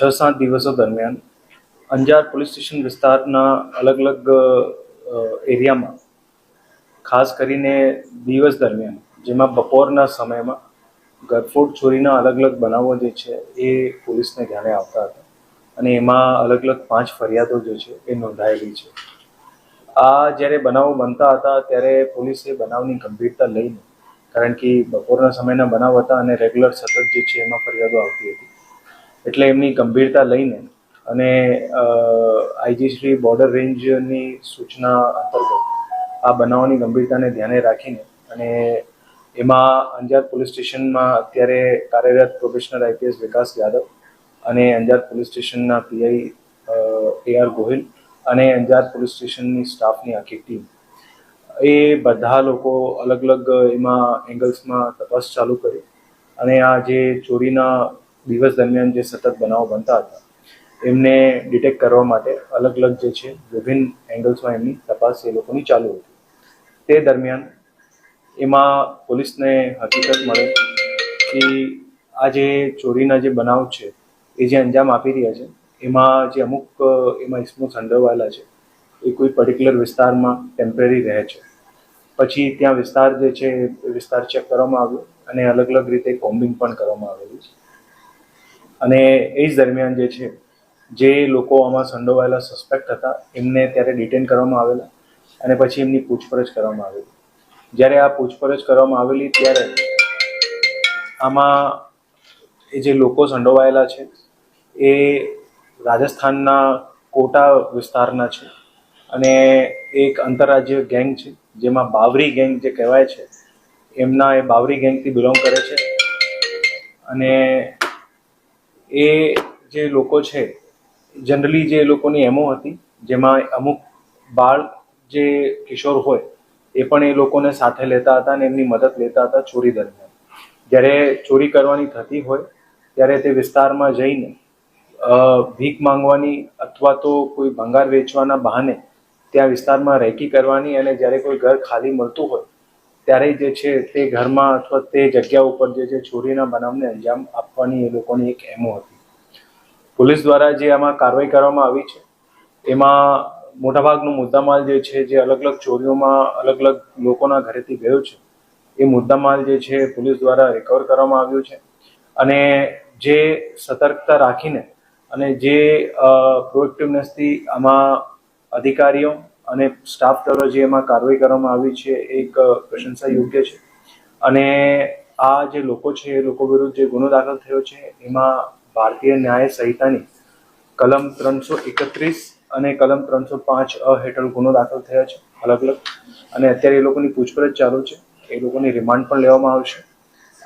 છ સાત દિવસો દરમિયાન અંજાર પોલીસ સ્ટેશન વિસ્તારના અલગ અલગ એરિયામાં, ખાસ કરીને દિવસ દરમિયાન, જેમાં બપોરના સમયમાં ગરફોડ ચોરીના અલગ અલગ બનાવો જે છે એ પોલીસને ધ્યાને આવતા હતા. અને એમાં અલગ અલગ પાંચ ફરિયાદો જે છે એ નોંધાયેલી છે. આ જ્યારે બનાવો બનતા હતા, ત્યારે પોલીસે બનાવની ગંભીરતા લઈને, કારણ કે બપોરના સમયના બનાવ હતા અને રેગ્યુલર સતત જે છે એમાં ફરિયાદો આવતી હતી એટલે એમની ગંભીરતા લઈને અને આઈજી શ્રી બોર્ડર રેન્જની સૂચના અંતર્ગત આ બનાવની ગંભીરતાને ધ્યાને રાખીને અને એમાં અંજાર પોલીસ સ્ટેશનમાં અત્યારે કાર્યરત પ્રોફેશનલ આઈપીએસ વિકાસ યાદવ અને અંજાર પોલીસ સ્ટેશનના પીઆઈ એ આર ગોહિલ અને અંજાર પોલીસ સ્ટેશનની સ્ટાફની આખી ટીમ. એ બધા લોકો અલગ અલગ એમાં એંગલ્સમાં તપાસ ચાલુ કરી અને આ જે ચોરીના દિવસ દરમિયાન જે સતત બનાવો બનતા હતા, એમને ડિટેક્ટ કરવા માટે અલગ અલગ જે છે, વિભિન્ન એંગલ્સમાં એમની તપાસ એ લોકોની ચાલુ હતી. તે દરમિયાન એમાં પોલીસને હકીકત મળે કે આ જે ચોરીના જે બનાવ છે, એ જે અંજામ આપી રહ્યા છે, એમાં જે અમુક, એમાં ઇસમો સંડોવાયેલા છે, એ કોઈ પર્ટિક્યુલર વિસ્તારમાં ટેમ્પરરી રહે છે. પછી ત્યાં વિસ્તાર જે છે એ વિસ્તાર ચેક કરવામાં આવ્યો અને અલગ અલગ રીતે કોમ્બિંગ પણ કરવામાં આવેલું છે. અને એ જ દરમિયાન જે છે, જે લોકો આમાં સંડોવાયેલા સસ્પેક્ટ હતા, એમને ત્યારે ડિટેન કરવામાં આવેલા અને પછી એમની પૂછપરછ કરવામાં આવેલી. જ્યારે આ પૂછપરછ કરવામાં આવેલી, ત્યારે આમાં એ જે લોકો સંડોવાયેલા છે, એ રાજસ્થાનના કોટા વિસ્તારના છે અને એક આંતરરાજ્ય ગેંગ છે, જેમાં બાવરી ગેંગ જે કહેવાય છે, એમના એ બાવરી ગેંગથી બિલોંગ કરે છે અને એ જે લોકો છે જનરલી જે લોકોની એમો હતી, જેમાં અમુક બાળ જે કિશોર હોય, એ પણ એ લોકોને સાથે લેતા હતા અને એમની મદદ લેતા હતા ચોરી દરમિયાન. જ્યારે ચોરી કરવાની થતી હોય, ત્યારે તે વિસ્તારમાં જઈને ભીખ માંગવાની અથવા તો કોઈ ભંગાર વેચવાના બહાને, ત્યાં વિસ્તારમાં રેકી કરવાની અને જ્યારે કોઈ ઘર ખાલી મળતું હોય ત્યારે જે છે તે ઘરમાં અથવા તે જગ્યા ઉપર જે છે ચોરીના બનાવને અંજામ આપવાની એ લોકોની એક એમો હતી. પોલીસ દ્વારા જે આમાં કાર્યવાહી કરવામાં આવી છે, એમાં મોટાભાગનો મુદ્દામાલ જે છે જે અલગ અલગ ચોરીઓમાં અલગ અલગ લોકોના ઘરેથી ગયો છે, એ મુદ્દામાલ જે છે પોલીસ દ્વારા રિકવર કરવામાં આવ્યો છે. અને જે સતર્કતા રાખીને અને જે પ્રોએક્ટિવનેસથી આમાં અધિકારીઓ અને સ્ટાફ દ્વારા જે એમાં કાર્યવાહી કરવામાં આવી છે, એક પ્રશંસા યોગ્ય છે. અને આ જે લોકો છે, એ લોકો વિરુદ્ધ જે ગુનો દાખલ થયો છે, એમાં ભારતીય ન્યાય સંહિતાની કલમ ત્રણસો એકત્રીસ અને કલમ ત્રણસો પાંચ, અ, હેઠળ ગુનો દાખલ થયા છે, અલગ અલગ. અને અત્યારે એ લોકોની પૂછપરછ ચાલુ છે, એ લોકોની રિમાન્ડ પણ લેવામાં આવશે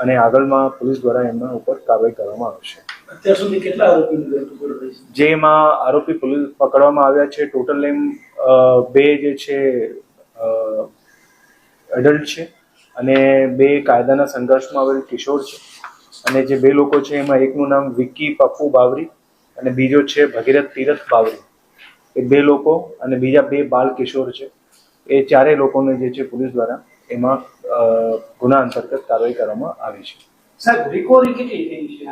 અને આગળમાં પોલીસ દ્વારા એમના ઉપર કાર્યવાહી કરવામાં આવશે. અત્યાર સુધી કેટલા આરોપીની ધરપકડ થઈ છે જેમાં આરોપી પોલીસ પકડવામાં આવ્યા છે. ટોટલ એમ બે જે છે એડલ્ટ છે અને બે કાયદાના સંઘર્ષમાં આવેલ કિશોર છે. અને જે બે લોકો છે એમાં એકનું નામ વિક્કી પપ્પુ બાવરી અને બીજો છે ભગીરથ તીરથ બાવરી. એ બે લોકો અને બીજા બે બાલ કિશોર છે. એ ચારેય લોકોને જે છે પોલીસ દ્વારા એમાં ગુના અંતર્ગત કાર્યવાહી કરવામાં આવી છે. સાહેબ રિકવરી કેટલી થઈ છે?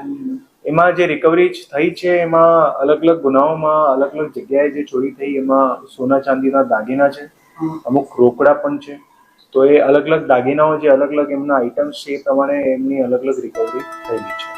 એમાં જે રિકવરી થઈ છે, એમાં અલગ અલગ ગુનાઓમાં અલગ અલગ જગ્યાએ જે ચોરી થઈ, એમાં સોના ચાંદીના દાગીના છે, અમુક રોકડા પણ છે. તો એ અલગ અલગ દાગીનાઓ જે અલગ અલગ એમના આઇટમ્સ છે એ પ્રમાણે એમની અલગ અલગ રિકવરી થયેલી છે.